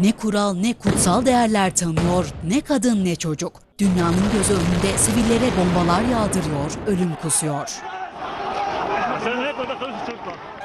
Ne kural ne kutsal değerler tanıyor, ne kadın ne çocuk. Dünyanın gözü önünde sivillere bombalar yağdırıyor, ölüm kusuyor.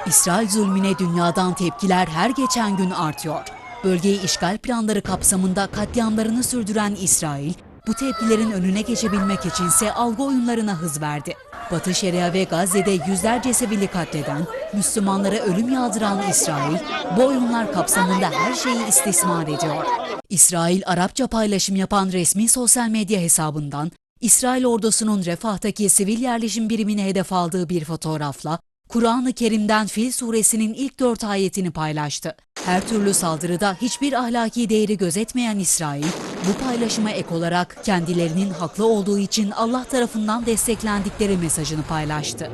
İsrail zulmüne dünyadan tepkiler her geçen gün artıyor. Bölgeyi işgal planları kapsamında katliamlarını sürdüren İsrail, bu tepkilerin önüne geçebilmek içinse algı oyunlarına hız verdi. Batı Şeria ve Gazze'de yüzlerce sivili katleden, Müslümanlara ölüm yağdıran İsrail, bu oyunlar kapsamında her şeyi istismar ediyor. İsrail Arapça paylaşım yapan resmi sosyal medya hesabından, İsrail ordusunun Refah'taki sivil yerleşim birimine hedef aldığı bir fotoğrafla Kur'an-ı Kerim'den Fil suresinin ilk dört ayetini paylaştı. Her türlü saldırıda hiçbir ahlaki değeri gözetmeyen İsrail, bu paylaşıma ek olarak kendilerinin haklı olduğu için Allah tarafından desteklendikleri mesajını paylaştı.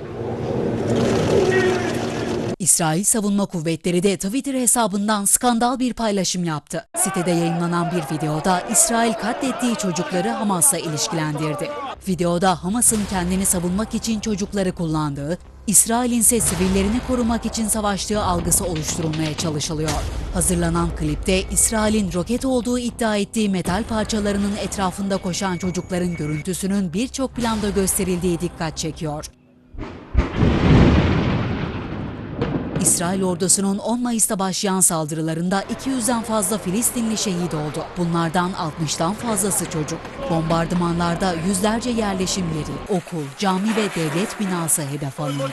İsrail Savunma Kuvvetleri de Twitter hesabından skandal bir paylaşım yaptı. Sitede yayınlanan bir videoda İsrail katlettiği çocukları Hamas'la ilişkilendirdi. Videoda Hamas'ın kendini savunmak için çocukları kullandığı, İsrail'in ise sivillerini korumak için savaştığı algısı oluşturulmaya çalışılıyor. Hazırlanan klipte İsrail'in roket olduğu iddia ettiği metal parçalarının etrafında koşan çocukların görüntüsünün birçok planda gösterildiği dikkat çekiyor. İsrail ordusunun 10 Mayıs'ta başlayan saldırılarında 200'den fazla Filistinli şehit oldu. Bunlardan 60'tan fazlası çocuk. Bombardımanlarda yüzlerce yerleşim yeri, okul, cami ve devlet binası hedef alındı.